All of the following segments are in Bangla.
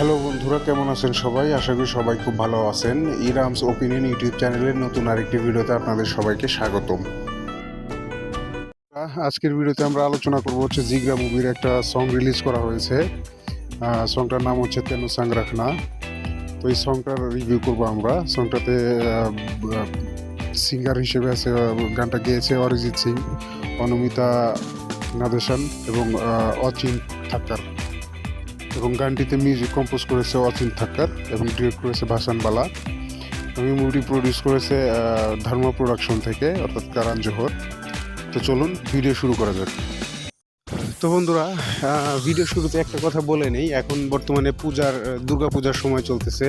হ্যালো বন্ধুরা, কেমন আছেন সবাই? আশা করি সবাই খুব ভালো আছেন। ইরামস ওপিনিয়ন ইউটিউব চ্যানেলের নতুন আরেকটি ভিডিওতে আপনাদের সবাইকে স্বাগতম। আজকের ভিডিওতে আমরা আলোচনা করব হচ্ছে জিগরা মুভির একটা সং রিলিজ করা হয়েছে। সংটার নাম হচ্ছে তেনু রাখনা তো এই সংটার রিভিউ করব আমরা। সংটাতে সিঙ্গার হিসেবে আছে গানটা গেয়েছে অরিজিৎ সিং, অনুমিতা নাদেশান এবং অচিন থাক্কার। এবং গানটিতে মিউজিক কম্পোজ করেছে অচিন থাক্কার এবং ডিরেক্ট করেছে ভাসান বালা। এই মুভিটি প্রডিউস করেছে ধর্ম প্রোডাকশন থেকে, অর্থাৎ কারান জোহর। তো চলুন ভিডিও শুরু করা যাক। তো বন্ধুরা ভিডিও শুরুতে একটা কথা বলে নেই। এখন বর্তমানে পূজার দুর্গা পূজার সময় চলতেছে।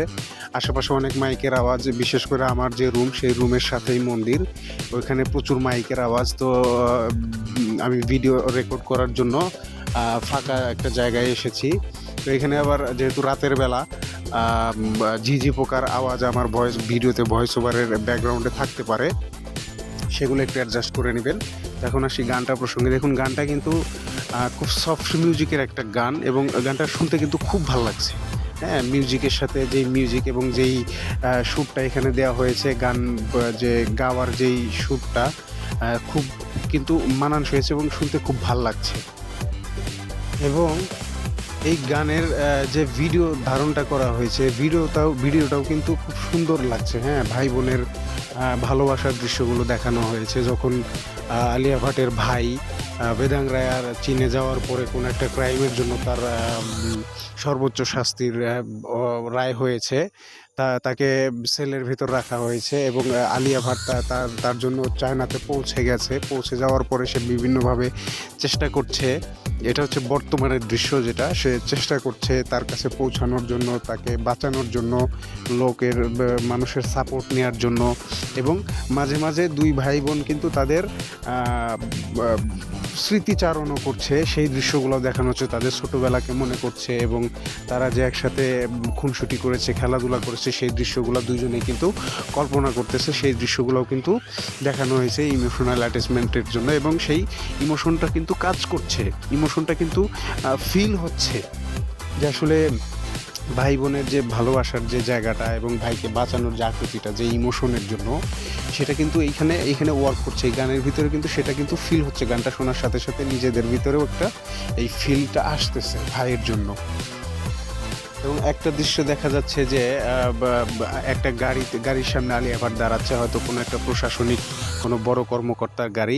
আশেপাশে অনেক মাইকের আওয়াজ, বিশেষ করে আমার যে রুম সেই রুমের সাথেই মন্দির। ওইখানে প্রচুর মাইকের আওয়াজ। তো আমি ভিডিও রেকর্ড করার জন্য ফাঁকা একটা জায়গায় এসেছি। তো এখানে আবার যেহেতু রাতের বেলা ঝিঝি পোকার আওয়াজ আমার ভয়েস ভিডিওতে ভয়েস ওভারের ব্যাকগ্রাউন্ডে থাকতে পারে, সেগুলো একটু অ্যাডজাস্ট করে নেবেন। এখন আসি গানটা প্রসঙ্গে। দেখুন, গানটা কিন্তু খুব সফট মিউজিকের একটা গান এবং গানটা শুনতে কিন্তু খুব ভালো লাগছে। হ্যাঁ মিউজিকের সাথে যেই মিউজিক এবং যেই সুরটা এখানে দেওয়া হয়েছে, গান, যে গাওয়ার যেই সুরটা খুব কিন্তু মানানসই হয়েছে এবং শুনতে খুব ভালো লাগছে। এবং এই গানের যে ভিডিও ধারণটা করা হয়েছে, ভিডিওটাও ভিডিওটাও কিন্তু খুব সুন্দর লাগছে হ্যাঁ? ভাই বোনের ভালোবাসার দৃশ্যগুলো দেখানো হয়েছে যখন আলিয়া ভাটের ভাই বেদাং রায়ার চীনে যাওয়ার পরে কোনো একটা ক্রাইমের জন্য তার সর্বোচ্চ শাস্তির রায় হয়েছে। তাকে সেলের ভিতর রাখা হয়েছে এবং আলিয়া ভাট তার তার জন্য চায়নাতে পৌঁছে গেছে। পৌঁছে যাওয়ার পরে সে বিভিন্নভাবে চেষ্টা করছে। এটা হচ্ছে বর্তমানের দৃশ্য যেটা। সে চেষ্টা করছে তার কাছে পৌঁছানোর জন্য, তাকে বাঁচানোর জন্য, লোকের মানুষের সাপোর্ট নেওয়ার জন্য। এবং মাঝে মাঝে দুই ভাই বোন কিন্তু তাদের স্মৃতিচারণও করছে। সেই দৃশ্যগুলো দেখানো হচ্ছে তাদের ছোটোবেলাকে মনে করছে এবং তারা যে একসাথে খুনসুটি করেছে, খেলাধুলা করেছে, সেই দৃশ্যগুলো দুজনেই কিন্তু কল্পনা করতেছে। সেই দৃশ্যগুলোও কিন্তু দেখানো হয়েছে ইমোশনাল অ্যাটাচমেন্টের জন্য এবং সেই ইমোশনটা কিন্তু কাজ করছে। ইমোশনটা কিন্তু ফিল হচ্ছে যে আসলে ভাই বোনের যে ভালোবাসার যে জায়গাটা এবং ভাইকে বাঁচানোর যে আকৃতিটা, যে ইমোশনের জন্য, সেটা কিন্তু এইখানে এইখানে ওয়ার্ক করছে। এই গানের ভিতরে কিন্তু সেটা কিন্তু ফিল হচ্ছে। গানটা শোনার সাথে সাথে নিজেদের ভিতরেও একটা এই ফিলটা আসতেছে ভাইয়ের জন্য। এবং একটা দৃশ্য দেখা যাচ্ছে যে একটা গাড়িতে গাড়ির সামনে আলী আবার দাঁড়াচ্ছে, হয়তো কোনো একটা প্রশাসনিক কোনো বড় কর্মকর্তার গাড়ি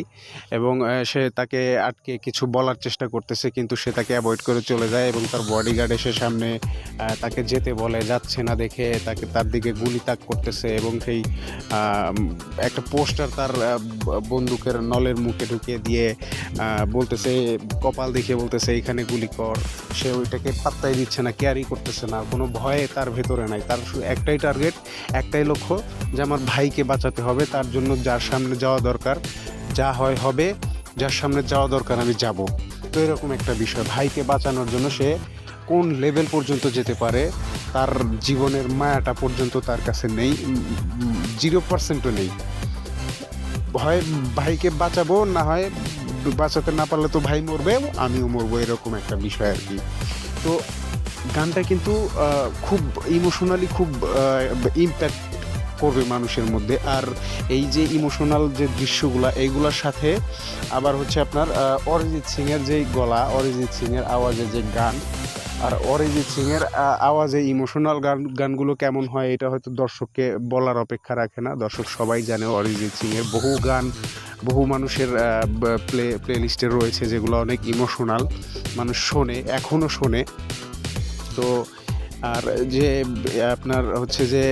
এবং সে তাকে আটকে কিছু বলার চেষ্টা করতেছে, কিন্তু সে তাকে অ্যাভয়েড করে চলে যায় এবং তার বডিগার্ড এসে সামনে তাকে যেতে বলে, যাচ্ছে না দেখে, তাকে তার দিকে গুলি তাক করতেছে এবং সেই একটা পোস্টার তার বন্দুকের নলের মুখে ঢুকিয়ে দিয়ে বলতেছে, কপাল দেখিয়ে বলতেছে, এইখানে গুলি কর। সে ওইটাকে পাত্তাই দিচ্ছে না কেয়ারই করতেছে না, কোনো ভয়ে তার ভেতরে নাই। তার একটাই টার্গেট একটাই লক্ষ্য যে আমার ভাইকে বাঁচাতে হবে, তার জন্য যার সামনে যাওয়া দরকার, যা হয় হবে, যার সামনে যাওয়া দরকার আমি যাব। তো এরকম একটা বিষয়, ভাইকে বাঁচানোর জন্য সে কোন লেভেল পর্যন্ত যেতে পারে, তার জীবনের মায়াটা পর্যন্ত তার কাছে নেই জিরো পার্সেন্টও নেই। হয় ভাইকে বাঁচাবো, না হয় বাঁচাতে না পারলে তো ভাই মরবে আমিও মরবো, এরকম একটা বিষয় আর কি। তো গানটা কিন্তু খুব ইমোশনালি খুব ইম্প্যাক্ট করবে মানুষের মধ্যে। আর এই যে ইমোশনাল যে দৃশ্যগুলা এইগুলোর সাথে আবার হচ্ছে আপনার অরিজিৎ সিংয়ের যে গলা, অরিজিৎ সিংয়ের আওয়াজে যে গান, আর অরিজিৎ সিংয়ের আওয়াজে ইমোশনাল গান, গানগুলো কেমন হয়, এটা হয়তো দর্শককে বলার অপেক্ষা রাখে না। দর্শক সবাই জানে অরিজিৎ সিংয়ের বহু গান, বহু মানুষের প্লে প্লে লিস্টে রয়েছে, যেগুলো অনেক ইমোশনাল মানুষ শোনে এখনও শোনে। তো আর যে, আপনার হচ্ছে যে,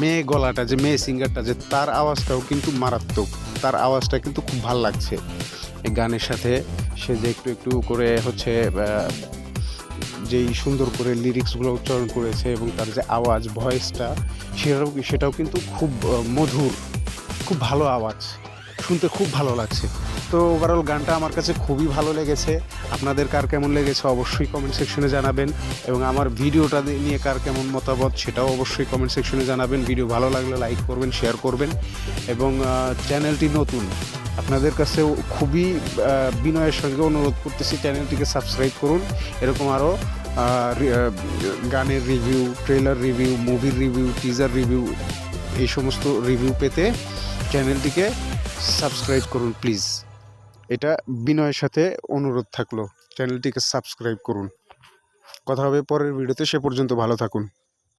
মেয়ে গলাটা, যে মেয়ে সিঙ্গারটা, যে তার আওয়াজটাও কিন্তু মারাত্মক। তার আওয়াজটা কিন্তু খুব ভালো লাগছে। এই গানের সাথে সে যে একটু একটু করে হচ্ছে যেই সুন্দর করে লিরিক্সগুলো উচ্চারণ করেছে এবং তার যে আওয়াজ ভয়েসটা সেটাও সেটাও কিন্তু খুব মধুর, খুব ভালো আওয়াজ। শুনতে খুব ভালো লাগছে। তো ওভারঅল গানটা আমার কাছে খুবই ভালো লেগেছে। আপনাদের কার কেমন লেগেছে অবশ্যই কমেন্ট সেকশনে জানাবেন। এবং আমার ভিডিওটা নিয়ে কার কেমন মতামত সেটাও অবশ্যই কমেন্ট সেকশনে জানাবেন। ভিডিও ভালো লাগলে লাইক করবেন শেয়ার করবেন। এবং চ্যানেলটি নতুন, আপনাদের কাছেও খুবই বিনয়ের সঙ্গে অনুরোধ করতেছি চ্যানেলটিকে সাবস্ক্রাইব করুন। এরকম আরও গানের রিভিউ ট্রেলার রিভিউ মুভির রিভিউ টিজার রিভিউ এই সমস্ত রিভিউ পেতে চ্যানেলটিকে সাবস্ক্রাইব করুন, প্লিজ। এটা বিনয়ের সাথে অনুরোধ থাকল। চ্যানেলটিকে সাবস্ক্রাইব করুন। কথা হবে পরের ভিডিওতে, সে পর্যন্ত ভালো থাকুন।